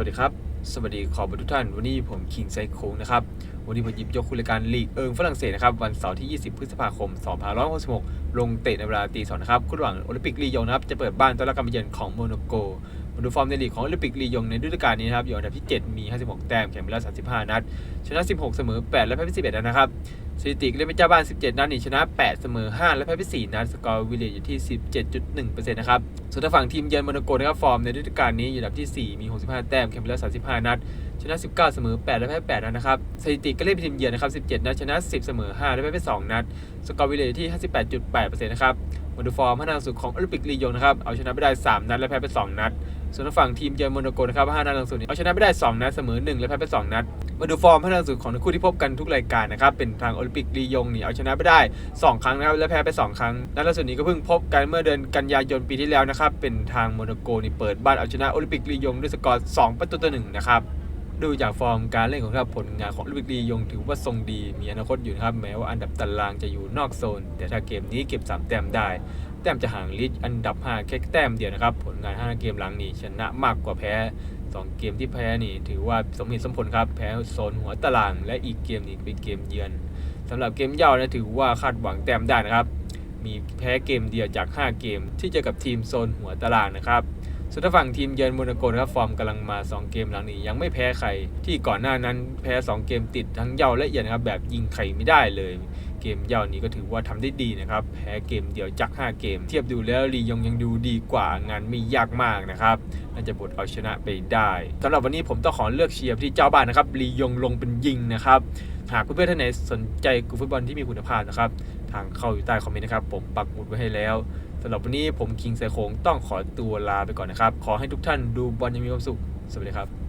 วัสดีครับ สวัสดีขอบคุณทุกท่าน วันนี้ผมคิงไซโคงนะครับ วันนี้ผมหยิบยกคุณรายการลีกเอิงฝรั่งเศสนะครับ วันเสาร์ที่ 20 พฤษภาคม 2566 ลงเตะในเวลาตีสองนะครับคู่ระหว่างโอลิมปิกลียงนะครับ จะเปิดบ้านต้อนรับการมาเยือนของโมนาโกมาดูฟอร์มในลีกของโอลิมปิกลียงในฤดูกาลนี้นะครับ อยู่อันดับที่ 7 มี 56 แต้ม แข่งไปแล้ว 35 นัด ชนะ 16 เสมอ 8 และแพ้ไป11 นะครับ สถิติเล่นเป็นเจ้าบ้าน 17 นัดนี่ชนะ 8 เสมอ 5 และแพ้ไป4นัดสกอร์วิลเลจอยู่ที่ 17.1%นะครับ ส่วนทางฝั่งทีมเยือนโมนาโกนะครับฟอร์มในฤดูกาลนี้อยู่อันดับที่ 4 มี 65 แต้มแข่งไปแล้ว 35 นัด ชนะ 19 เสมอ 8 และแพ้ 8 นัดนะครับ สถิติก็เล่นเป็นทีมเยือนนะครับ 17 นัดชนะ 10 เสมอ 5 และแพ้ไป 2 นัด สกอร์วิลเลจที่ 58.8%นะครับมาดูฟอร์มห้นัดล่าสุดของโอลิมปิกลียงนะครับเอาชนะไปได้ 3 นัดและแพ้ไป 2 นัด ส่วนทางฝั่งทีมเยือนโมนาโกนะครับห้านัดล่าสุดนี้เอาชนะไปได้ 2 นัดเสมอ 1 และแพ้ไป 2 นัด มาดูฟอร์มห้านัดล่าสุดของทั้งคู่ที่พบกันทุกรายการนะครับ เป็นทางโอลิมปิกลียงนี่เอาชนะไปได้ 2 ครั้งนะครับและแพ้ไป 2 ครั้ง นัดล่าสุดนี้ก็เพิ่งพบกันเมื่อเดือนกันยายนปีที่แล้วนะครับ เป็นทางโมนาโกนี่เปิดบ้านเอาชนะโอลิมปิกลียงด้วยสกอร์ 2 ประตูต่อ1นะครับดูจากฟอร์มการเล่นของครับผลงานของโอลิมปิกลียงถือว่าทรงดีมีอนาคตอยู่นะครับ แม้ว่าอันดับตารางจะอยู่นอกโซน แต่ถ้าเกมนี้เก็บ 3 แต้มได้ ต้มจะห่างลิชอันดับ 5 แค่แต้มเดียวนะครับ ผลงาน 5 เกมหลังนี้ชนะมากกว่าแพ้ 2 เกมที่แพ้นี่ถือว่าสมเหตุสมผลครับ แพ้โซนหัวตาราง และอีกเกมนี้เป็นเกมเยือนสำหรับเกมเย่านะถือว่าคาดหวังแต้มได้นะครับ มีแพ้เกมเดียวจาก 5 เกมที่เจอกับทีมโซนหัวตารางนะครับส่วนทางฝั่งทีมเยือนโมนาโกนะครับฟอร์มกำลังมา 2 เกมหลังนี้ยังไม่แพ้ใคร ที่ก่อนหน้านั้นแพ้ 2 เกมติดทั้งเย่าและเอียนครับแบบยิงใครไม่ได้เลย เกมเย่านี้ก็ถือว่าทำได้ดีนะครับ แพ้เกมเดียวจาก 5 เกม เทียบดูแล้วลียงยังดูดีกว่างานไม่ยากมากนะครับน่าจะบดเอาชนะไปได้สำหรับวันนี้ผมต้องขอเลือกเชียร์ที่เจ้าบ้านนะครับลียงลงเป็นยิงนะครับหากเพื่อนๆท่านไหนสนใจกูฟุตบอลที่มีคุณภาพนะครับ ทางเข้าอยู่ใต้คอมเมนต์นะครับ ผมปักหมุดไว้ให้แล้วสำหรับวันนี้ผมคิงไซโคงต้องขอตัวลาไปก่อนนะครับ ขอให้ทุกท่านดูบอลยังมีความสุข สวัสดีครับ